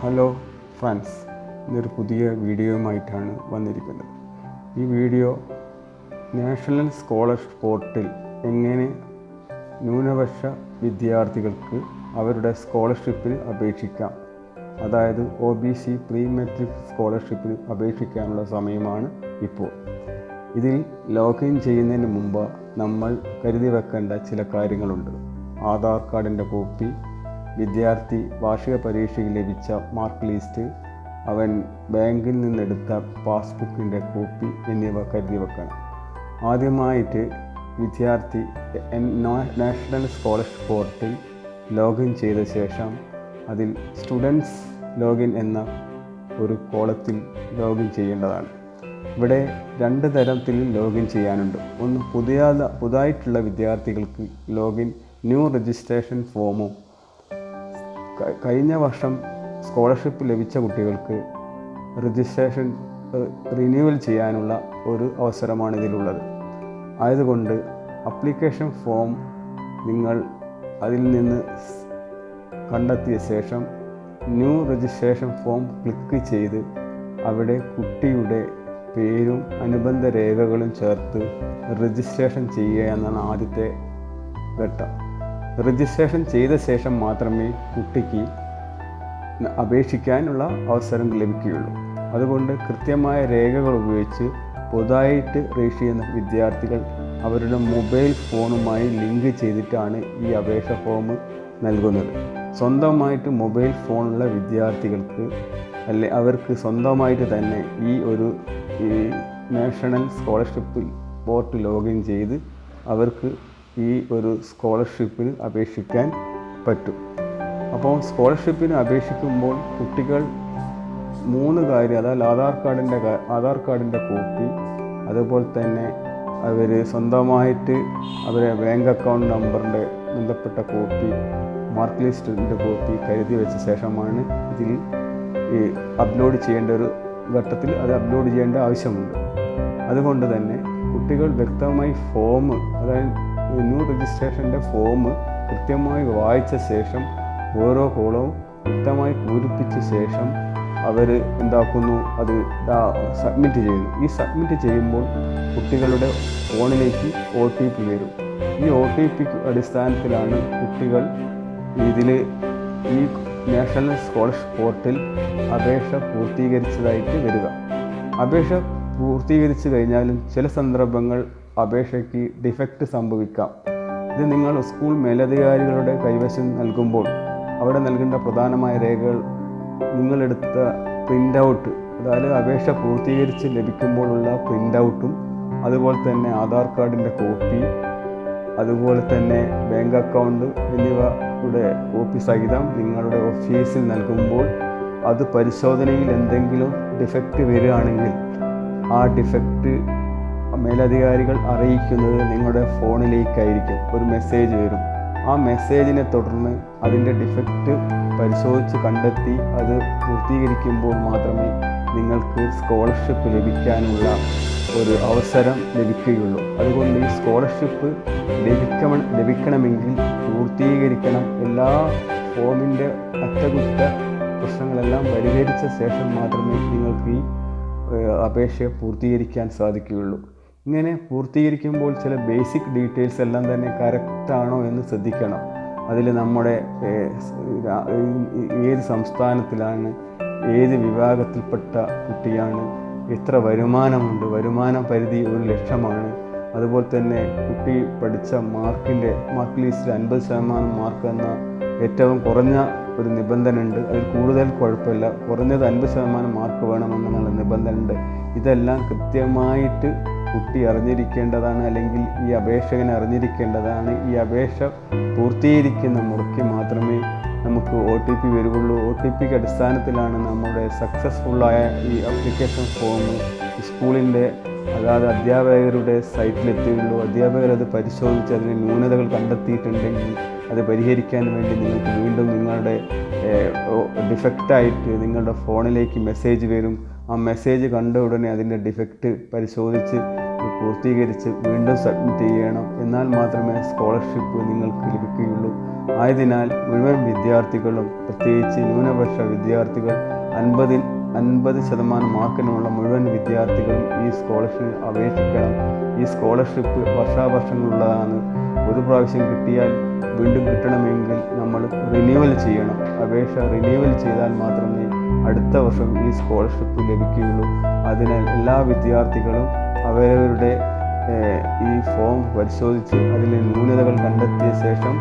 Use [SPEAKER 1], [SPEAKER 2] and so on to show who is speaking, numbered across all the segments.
[SPEAKER 1] Hello friends ഇന്നൊരു പുതിയ വീഡിയോയുമായിട്ടാണ് വന്നിരിക്കുന്നത്. ഈ വീഡിയോ നാഷണൽ സ്കോളർഷിപ്പ് പോർട്ടിൽ എങ്ങനെ ന്യൂനപക്ഷ വിദ്യാർത്ഥികൾക്ക് അവരുടെ സ്കോളർഷിപ്പിന് അപേക്ഷിക്കാം. അതായത് O B C pre metric സ്കോളർഷിപ്പിന് അപേക്ഷിക്കാനുള്ള സമയമാണ് ഇപ്പോൾ. ഇതിൽ ലോഗിൻ ചെയ്യുന്നതിന് മുമ്പ് നമ്മൾ കരുതി വെക്കേണ്ട ചില കാര്യങ്ങളുണ്ട്. ആധാർ കാർഡിന്റെ കോപ്പി വിദ്യാർത്ഥി വാർഷിക പരീക്ഷയിൽ ലഭിച്ച മാർക്ക് ലിസ്റ്റ് അവൻ ബാങ്കിൽ നിന്നെടുത്ത പാസ്ബുക്കിന്റെ കോപ്പി എന്നിവ കരുതി വെക്കണം. ആദ്യമായിട്ട് വിദ്യാർത്ഥി നാഷണൽ സ്കോളർഷിപ്പ് പോർട്ടിൽ ലോഗിൻ ചെയ്ത ശേഷം അതിൽ സ്റ്റുഡൻസ് ലോഗിൻ എന്ന ഒരു കോളത്തിൽ ലോഗിൻ ചെയ്യേണ്ടതാണ്. ഇവിടെ രണ്ട് തരത്തിൽ ലോഗിൻ ചെയ്യാനുണ്ട്. ഒന്ന് പുതിയ പുതുതായിട്ടുള്ള വിദ്യാർത്ഥികൾക്ക് ലോഗിൻ ന്യൂ രജിസ്ട്രേഷൻ ഫോമും കഴിഞ്ഞ വർഷം സ്കോളർഷിപ്പ് ലഭിച്ച കുട്ടികൾക്ക് രജിസ്ട്രേഷൻ റിന്യൂവൽ ചെയ്യാനുള്ള ഒരു അവസരമാണ് ഇതിലുള്ളത്. ആയതുകൊണ്ട് അപ്ലിക്കേഷൻ ഫോം നിങ്ങൾ അതിൽ നിന്ന് കണ്ടെത്തിയ ശേഷം ന്യൂ രജിസ്ട്രേഷൻ ഫോം ക്ലിക്ക് ചെയ്ത് അവിടെ കുട്ടിയുടെ പേരും അനുബന്ധ രേഖകളും ചേർത്ത് രജിസ്ട്രേഷൻ ചെയ്യുക എന്നാണ് ആദ്യത്തെ ഘട്ടം. രജിസ്ട്രേഷൻ ചെയ്ത ശേഷം മാത്രമേ കുട്ടിക്ക് അപേക്ഷിക്കാനുള്ള അവസരം ലഭിക്കുകയുള്ളൂ. അതുകൊണ്ട് കൃത്യമായ രേഖകൾ ഉപയോഗിച്ച് പുതുതായിട്ട് രജിസ്റ്റർ ചെയ്യുന്ന വിദ്യാർത്ഥികൾ അവരുടെ മൊബൈൽ ഫോണുമായി ലിങ്ക് ചെയ്തിട്ടാണ് ഈ അപേക്ഷ ഫോം നൽകുന്നത്. സ്വന്തമായിട്ട് മൊബൈൽ ഫോണുള്ള വിദ്യാർത്ഥികൾക്ക് അല്ലെ അവർക്ക് സ്വന്തമായിട്ട് തന്നെ ഈ ഒരു നാഷണൽ സ്കോളർഷിപ്പ് പോർട്ട് ലോഗിൻ ചെയ്ത് അവർക്ക് ഈ ഒരു സ്കോളർഷിപ്പിന് അപേക്ഷിക്കാൻ പറ്റും. അപ്പോൾ സ്കോളർഷിപ്പിന് അപേക്ഷിക്കുമ്പോൾ കുട്ടികൾ മൂന്ന് കാര്യം അതായത് ആധാർ കാർഡിന്റെ ആധാർ കാർഡിന്റെ കോപ്പി അതുപോലെ തന്നെ അവർ സ്വന്തമായിട്ട് അവരെ ബാങ്ക് അക്കൗണ്ട് നമ്പറിന്റെ ബന്ധപ്പെട്ട കോപ്പി മാർക്ക് ലിസ്റ്റിന്റെ കോപ്പി കരുതി വെച്ച ശേഷമാണ് ഇതിൽ ഈ അപ്ലോഡ് ചെയ്യേണ്ട ഒരു ഘട്ടത്തിൽ അത് അപ്ലോഡ് ചെയ്യേണ്ട ആവശ്യമുണ്ട്. അതുകൊണ്ട് തന്നെ കുട്ടികൾ വ്യക്തമായി ഫോം അതായത് ന്യൂ രജിസ്ട്രേഷന്റെ ഫോം കൃത്യമായി വായിച്ച ശേഷം ഓരോ കോളവും വ്യക്തമായി പൂരിപ്പിച്ച ശേഷം അവർ എന്താക്കുന്നു? അത് സബ്മിറ്റ് ചെയ്യുന്നു. ഈ സബ്മിറ്റ് ചെയ്യുമ്പോൾ കുട്ടികളുടെ ഫോണിലേക്ക് ഒ ടി പി വരും. ഈ ഒ ടി പി അടിസ്ഥാനത്തിലാണ് കുട്ടികൾ ഇതിൽ ഈ നാഷണൽ സ്കോളർഷിപ്പ് പോർട്ടിൽ അപേക്ഷ പൂർത്തീകരിച്ചതായിട്ട് വരിക. അപേക്ഷ പൂർത്തീകരിച്ചു കഴിഞ്ഞാലും ചില സന്ദർഭങ്ങൾ അപേക്ഷയ്ക്ക് ഡിഫക്റ്റ് സംഭവിക്കാം. ഇത് നിങ്ങൾ സ്കൂൾ മേലധികാരികളുടെ കൈവശം നൽകുമ്പോൾ അവിടെ നൽകേണ്ട പ്രധാനമായ രേഖകൾ നിങ്ങളെടുത്ത പ്രിന്റ് ഔട്ട് അതായത് അപേക്ഷ പൂർത്തീകരിച്ച് ലഭിക്കുമ്പോഴുള്ള പ്രിന്റ് ഔട്ടും അതുപോലെ തന്നെ ആധാർ കാർഡിന്റെ കോപ്പി അതുപോലെ തന്നെ ബാങ്ക് അക്കൗണ്ട് എന്നിവയുടെ കോപ്പി സഹിതം നിങ്ങളുടെ ഓഫീസിൽ നൽകുമ്പോൾ അത് പരിശോധനയിൽ എന്തെങ്കിലും ഡിഫക്റ്റ് വരികയാണെങ്കിൽ ആ ഡിഫക്റ്റ് മേലധികാരികൾ അറിയിക്കുന്നത് നിങ്ങളുടെ ഫോണിലേക്കായിരിക്കും. ഒരു മെസ്സേജ് വരും. ആ മെസ്സേജിനെ തുടർന്ന് അതിന്റെ ഡിഫക്റ്റ് പരിശോധിച്ച് കണ്ടെത്തി അത് പൂർത്തീകരിക്കുമ്പോൾ മാത്രമേ നിങ്ങൾക്ക് സ്കോളർഷിപ്പ് ലഭിക്കാനുള്ള ഒരു അവസരം ലഭിക്കുകയുള്ളൂ. അതുകൊണ്ട് ഈ സ്കോളർഷിപ്പ് ലഭിക്കണം ലഭിക്കണമെങ്കിൽ പൂർത്തീകരിക്കണം. എല്ലാ ഫോമിന്റെ അറ്റകുറ്റ പ്രശ്നങ്ങളെല്ലാം പരിഹരിച്ച ശേഷം മാത്രമേ നിങ്ങൾക്ക് ഈ അപേക്ഷ പൂർത്തീകരിക്കാൻ സാധിക്കുകയുള്ളൂ. ഇങ്ങനെ പൂർത്തീകരിക്കുമ്പോൾ ചില ബേസിക് ഡീറ്റെയിൽസ് എല്ലാം തന്നെ കറക്റ്റാണോ എന്ന് ശ്രദ്ധിക്കണം. അതിൽ നമ്മുടെ ഏത് സംസ്ഥാനത്തിലാണ് ഏത് വിഭാഗത്തിൽപ്പെട്ട കുട്ടിയാണ് എത്ര വരുമാനമുണ്ട് വരുമാന പരിധി ഒരു ലക്ഷമാണ്. അതുപോലെ തന്നെ കുട്ടി പഠിച്ച മാർക്കിന്റെ മാർക്ക് ലിസ്റ്റിൽ അൻപത് ശതമാനം മാർക്ക് എന്ന ഏറ്റവും കുറഞ്ഞ ഒരു നിബന്ധന ഉണ്ട് അതിൽ കൂടുതൽ കുഴപ്പമില്ല. കുറഞ്ഞത് അൻപത് ശതമാനം മാർക്ക് വേണമെന്നുള്ള നിബന്ധന ഉണ്ട് ഇതെല്ലാം കൃത്യമായിട്ട് കുട്ടി അറിഞ്ഞിരിക്കേണ്ടതാണ് അല്ലെങ്കിൽ ഈ അപേക്ഷകൻ അറിഞ്ഞിരിക്കേണ്ടതാണ്. ഈ അപേക്ഷ പൂർത്തീകരിക്കുന്ന മുറയ്ക്ക് മാത്രമേ നമുക്ക് ഒ ടി പി വരുള്ളൂ ഒ ടി പിക്ക് അടിസ്ഥാനത്തിലാണ് നമ്മുടെ സക്സസ്ഫുള്ളായ ഈ അപ്ലിക്കേഷൻ ഫോം സ്കൂളിന്റെ അതായത് അധ്യാപകരുടെ സൈറ്റിലെത്തിയുള്ളൂ അധ്യാപകർ അത് പരിശോധിച്ച് അതിന് ന്യൂനതകൾ കണ്ടെത്തിയിട്ടുണ്ടെങ്കിൽ അത് പരിഹരിക്കാൻ വേണ്ടി നിങ്ങൾക്ക് വീണ്ടും നിങ്ങളുടെ ഡിഫക്റ്റായിട്ട് നിങ്ങളുടെ ഫോണിലേക്ക് മെസ്സേജ് വരും. ആ മെസ്സേജ് കണ്ട ഉടനെ അതിന്റെ ഡിഫക്റ്റ് പരിശോധിച്ച് പൂർത്തീകരിച്ച് വീണ്ടും സബ്മിറ്റ് ചെയ്യണം. എന്നാൽ മാത്രമേ സ്കോളർഷിപ്പ് നിങ്ങൾക്ക് ലഭിക്കുകയുള്ളൂ. ആയതിനാൽ മുഴുവൻ വിദ്യാർത്ഥികളും പ്രത്യേകിച്ച് ന്യൂനപക്ഷ വിദ്യാർത്ഥികൾ അൻപതിൽ അൻപത് ശതമാനം മാർക്കിനുള്ള മുഴുവൻ വിദ്യാർത്ഥികളും ഈ സ്കോളർഷിപ്പ് അപേക്ഷിക്കണം. ഈ സ്കോളർഷിപ്പ് വർഷാവർഷങ്ങളുള്ളതാണ്. ഒരു പ്രാവശ്യം കിട്ടിയാൽ വീണ്ടും കിട്ടണമെങ്കിൽ നമ്മൾ റിന്യൂവൽ ചെയ്യണം. അപേക്ഷ റിന്യൂവൽ ചെയ്താൽ മാത്രമേ അടുത്ത വർഷം ഈ സ്കോളർഷിപ്പ് ലഭിക്കുകയുള്ളൂ. അതിനാൽ എല്ലാ വിദ്യാർത്ഥികളും അവരവരുടെ ഈ ഫോം പരിശോധിച്ച് അതിലെ ന്യൂനതകൾ കണ്ടെത്തിയ ശേഷം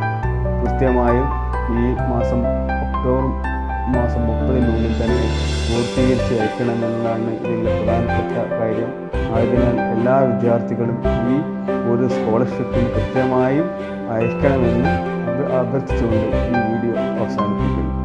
[SPEAKER 1] കൃത്യമായും ഈ മാസം ഒക്ടോബർ മാസം മുപ്പതിനുള്ളിൽ തന്നെ പൂർത്തീകരിച്ച് അയക്കണമെന്നതാണ് ഇതിന്റെ പ്രധാനപ്പെട്ട കാര്യം. ആയതിനാൽ എല്ലാ വിദ്യാർത്ഥികളും ഈ ഒരു സ്കോളർഷിപ്പിന് കൃത്യമായും അയക്കണമെന്ന് അഭ്യർത്ഥിച്ചുകൊണ്ട് ഈ വീഡിയോ അവസാനിപ്പിക്കുന്നു.